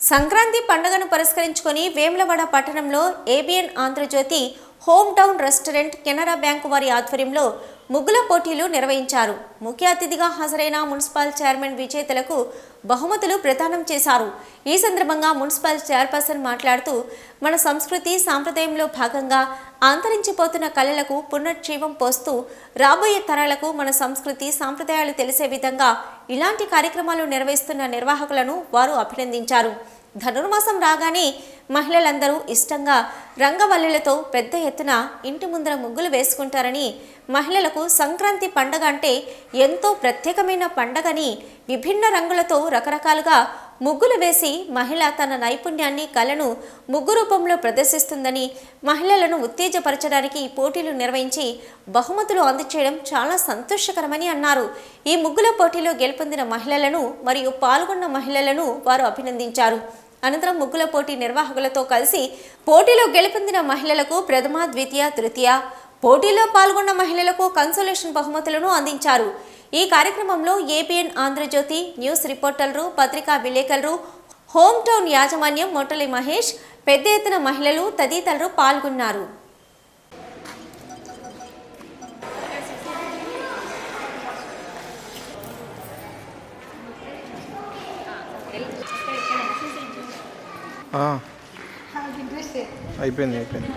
సంక్రాంతి పండుగను పురస్కరించుకొని వేములవాడ పట్టణంలో ABN Andhrajyothy home town restaurant Canara bank వారి ఆధ్వర్యంలో ముగ్గుల పోటీలు నిర్వహించారు. ముఖ్య అతిథిగా హాజరైన మున్సిపల్ చైర్మన్ విజేతలకు బహుమతులు ప్రదానం చేశారు. ఈ సందర్భంగా మున్సిపల్ చైర్పర్సన్ మాట్లాడుతూ మన సంస్కృతి సాంప్రదాయంలో భాగంగా అంతరించిపోతున్న కళలకు పునర్జీవం పోస్తూ రాబోయే తరాలకు మన సంస్కృతి సాంప్రదాయాలు తెలిసే విధంగా ఇలాంటి కార్యక్రమాలు నిర్వహిస్తున్న నిర్వాహకులను వారు అభినందించారు. ధనుర్మాసం రాగానే మహిళలందరూ ఇష్టంగా రంగవల్లులతో పెద్ద ఎత్తున ఇంటి ముందర ముగ్గులు వేసుకుంటారని మహిళలకు సంక్రాంతి పండగ అంటే ఎంతో ప్రత్యేకమైన పండగని విభిన్న రంగులతో రకరకాలుగా ముగ్గులు వేసి మహిళ తన నైపుణ్యాన్ని కళను ముగ్గు రూపంలో ప్రదర్శిస్తుందని మహిళలను ఉత్తేజపరచడానికి ఈ పోటీలు నిర్వహించి బహుమతులు అందచేయడం చాలా సంతోషకరమని అన్నారు. ఈ ముగ్గుల పోటీలో గెలుపొందిన మహిళలను మరియు పాల్గొన్న మహిళలను వారు అభినందించారు. అనంతరం ముగ్గుల పోటీ నిర్వాహకులతో కలిసి పోటీలో గెలుపొందిన మహిళలకు ప్రథమ ద్వితీయ తృతీయ పోటీలో పాల్గొన్న మహిళలకు కన్సోలేషన్ బహుమతులను అందించారు. ఈ కార్యక్రమంలో ఏబిఎన్ ఆంధ్రజ్యోతి న్యూస్ రిపోర్టర్లు పత్రికా విలేకరులు హోమ్ టౌన్ యాజమాన్యం మొట్టలి మహేష్ పెద్ద ఎత్తున మహిళలు తదితరులు పాల్గొన్నారు. అయిపోయింది అయిపోయింది.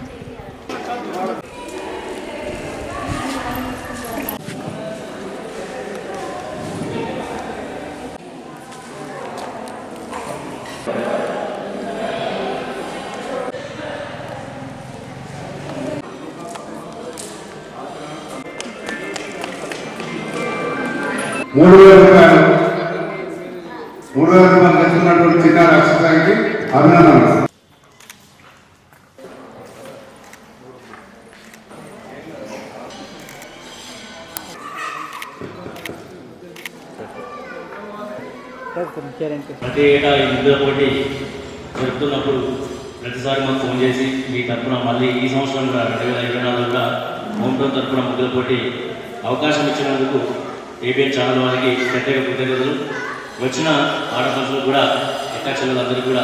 మూడు వేల రూపాయలు. మూడు వేల రూపాయలు తెచ్చుకున్నటువంటి చిన్న రాష్ట్రానికి అభినందనలు. ప్రతి ఏటా ఈ ముద్ర పోటీ జరుపుతున్నప్పుడు ప్రతిసారి మాకు ఫోన్ చేసి మీ తరఫున మళ్ళీ ఈ సంవత్సరం కూడా రెండు వేల ఇరవై నాలుగు కూడా హోమ్ టౌన్ తరఫున ముద్ర పోటీ అవకాశం ఇచ్చినందుకు ఏబిఎన్ ఛానల్ వారికి ప్రత్యేక కృతజ్ఞతలు. వచ్చిన ఆడపడుచులు కూడా అక్కచెల్లెలందరూ కూడా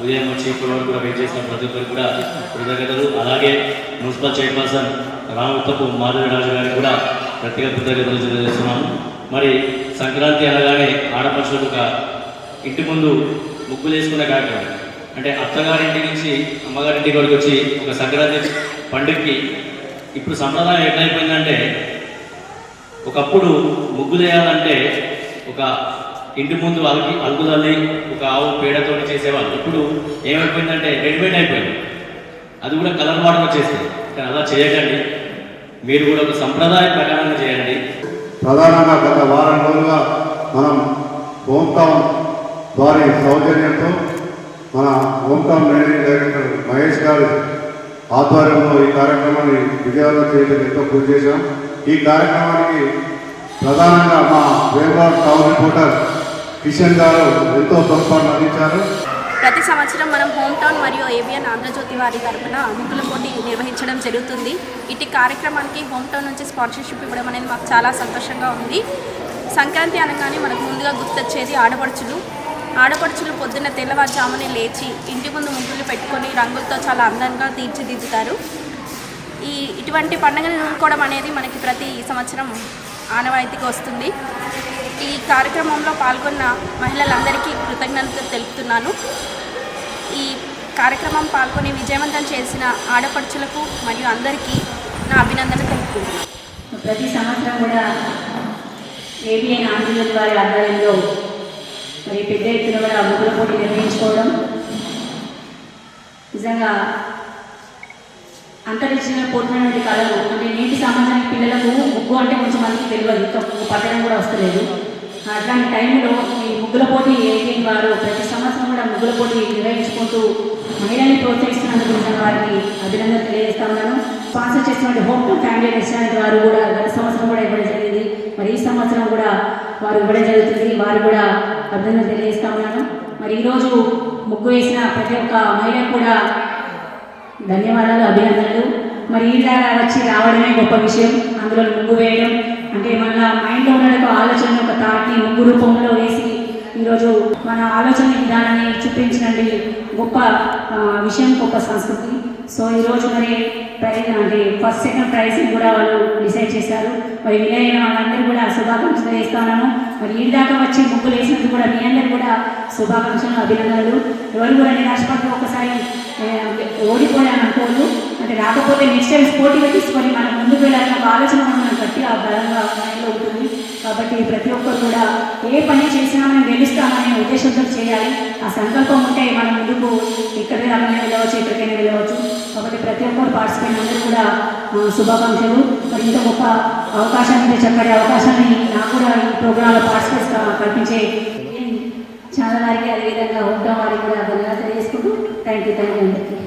ఉదయం వచ్చి ఇప్పటి వరకు కూడా వెయిట్ చేసిన ప్రతి ఒక్కరికి కూడా కృతజ్ఞతలు. అలాగే మున్సిపల్ చైర్పర్సన్ రామగుత్తపు మాధవరాజు గారికి కూడా ప్రత్యేక కృతజ్ఞతలు తెలియజేస్తున్నాము. మరి సంక్రాంతి అనగానే ఆడపడుచులకు ఒక ఇంటి ముందు ముగ్గులు వేసుకునే కార్యక్రమం. అంటే అత్తగారింటి నుంచి అమ్మగారింటి వరకు వచ్చి ఒక సంక్రాంతి పండుగకి ఇప్పుడు సంప్రదాయం ఎట్లయిపోయిందంటే ఒకప్పుడు ముగ్గులేయాలంటే ఒక ఇంటి ముందు వాళ్ళకి అలుకు ఒక ఆవు పేడతో చేసేవాళ్ళు. ఇప్పుడు ఏమైపోయిందంటే రెడీమేడ్ అయిపోయింది. అది కూడా కలర్ వాటర్ వచ్చేసింది కానీ అలా చేయకండి. మీరు కూడా ఒక సంప్రదాయ ప్రకారంగా చేయండి. ప్రధానంగా గత వారం రోజులుగా మనం హోమ్ టౌన్ వారి సౌజన్యంతో మన home town managing director Mahesh గారి ఆధ్వర్యంలో ఈ కార్యక్రమాన్ని విజయవాడలో చేయడానికి ఎంతో కృషి చేశాం. ఈ కార్యక్రమానికి ప్రధానంగా మా వేమవాడ టౌన్ రిపోర్టర్ కిషన్ గారు ఎంతో తోడ్పాటు అందించారు. ప్రతి సంవత్సరం మనం హోమ్ టౌన్ మరియు ఏబిఎన్ ఆంధ్రజ్యోతి వారి తరపున ముగ్గుల పోటీ నిర్వహించడం జరుగుతుంది. ఇటు కార్యక్రమానికి హోమ్ టౌన్ నుంచి స్పాన్సర్షిప్ ఇవ్వడం అనేది మాకు చాలా సంతోషంగా ఉంది. సంక్రాంతి అనగానే మనకు ముందుగా గుర్తొచ్చేది ఆడపడుచులు. ఆడపడుచులు పొద్దున్న తెల్లవారుజామునే లేచి ఇంటి ముందు ముగ్గులు పెట్టుకొని రంగులతో చాలా అందంగా తీర్చిదిద్దుతారు. ఈ ఇటువంటి పండుగను జరుపుకోవడం అనేది మనకి ప్రతి సంవత్సరం ఆనవాయితీకి వస్తుంది. ఈ కార్యక్రమంలో పాల్గొన్న మహిళలందరికీ కృతజ్ఞతలు తెలుపుతున్నాను. ఈ కార్యక్రమం పాల్గొని విజయవంతం చేసిన ఆడపడుచులకు మరియు అందరికీ నా అభినందన తెలుపుతున్నాను ప్రతి సంవత్సరం కూడా ఏబిఎన్ ఆంధ్రజ్యోతి వారి ఆధ్వర్యంలో మరి పెద్ద ఎత్తున కూడా ముగ్గుల పోటీ నిర్వహించుకోవడం నిజంగా అంతరించిన పోతున్నటువంటి కళలు అంటే నేటి సమాజానికి పిల్లలకు ముగ్గు అంటే కొంచెం మందికి తెలియదు. ఇంకా పట్టడం కూడా వస్తలేదు అట్లాంటి టైంలో ఈ ముగ్గుల పోటీ ఏబిఎన్ వారు ప్రతి సంవత్సరం కూడా ముగ్గుల పోటీ నిర్వహించుకుంటూ మహిళల్ని ప్రోత్సహిస్తున్నందుకు వారికి అభినందన తెలియజేస్తా ఉన్నాను. స్పాన్సర్ చేసినటువంటి హోమ్ టు ఫ్యామిలీ రెస్టారెంట్ వారు కూడా గత సంవత్సరం కూడా ఇవ్వడం జరిగింది. మరి ఈ సంవత్సరం కూడా వారు ఇవ్వడం జరుగుతుంది. వారు కూడా అభినందన తెలియజేస్తా ఉన్నాను. మరి ఈరోజు ముగ్గు వేసిన ప్రతి ఒక్క మహిళ కూడా ధన్యవాదాలు అభినందనలు. మరి ఇలా వచ్చి రావడమే గొప్ప విషయం. అందులో ముగ్గు వేయడం అంటే మన మైండ్లో ఉన్న ఒక ఆలోచన ఒక థాట్ని ముగ్గు రూపంలో వేసి ఈరోజు మన ఆలోచన విధానాన్ని చూపించినటువంటి గొప్ప విషయం గొప్ప సంస్కృతి. సో ఈరోజు మరి ప్రైజ్ అంటే ఫస్ట్ సెకండ్ ప్రైజ్ కూడా వాళ్ళు డిసైడ్ చేశారు. మరి వినయన వాళ్ళందరూ కూడా శుభాకాంక్షలు వేస్తున్నాను మరి ఈ దాకా వచ్చి ముగ్గులు వేసినందుకు కూడా మీ అందరూ కూడా శుభాకాంక్షలు అభినందనలు. ఎవరు కూడా నిరాశపడుతూ ఒకసారి అంటే రాకపోతే నెక్స్ట్ టైం స్పోర్టివ్గా తీసుకొని మనం ముందుకు వెళ్ళాలని ఒక ఆలోచన మనం బట్టి ఆ బలంగా మైండ్లో ఉంటుంది. కాబట్టి ప్రతి ఒక్కరు కూడా ఏ పని చేసినా మనం గెలుస్తామనే ఉద్దేశంతో చేయాలి. ఆ సంకల్పం ఉంటే మనం ముందుకు ఇక్కడ దాకా వెళ్ళవచ్చు ఎక్కడికైనా వెళ్ళవచ్చు. కాబట్టి ప్రతి ఒక్కరు పార్టిసిపేట్ అందరూ కూడా శుభాకాంక్షలు. మరి ఇంత గొప్ప అవకాశాన్ని ఇంత చక్కటి అవకాశాన్ని నాకు కూడా ఈ ప్రోగ్రాంలో పార్టిసిపేట్ కల్పించే చాలా వారికి అదేవిధంగా ఉంటాం వారికి కూడా ధన్యవాదాలు తెలియజేసుకుంటూ థ్యాంక్ యూ థ్యాంక్ యూ అందరికీ.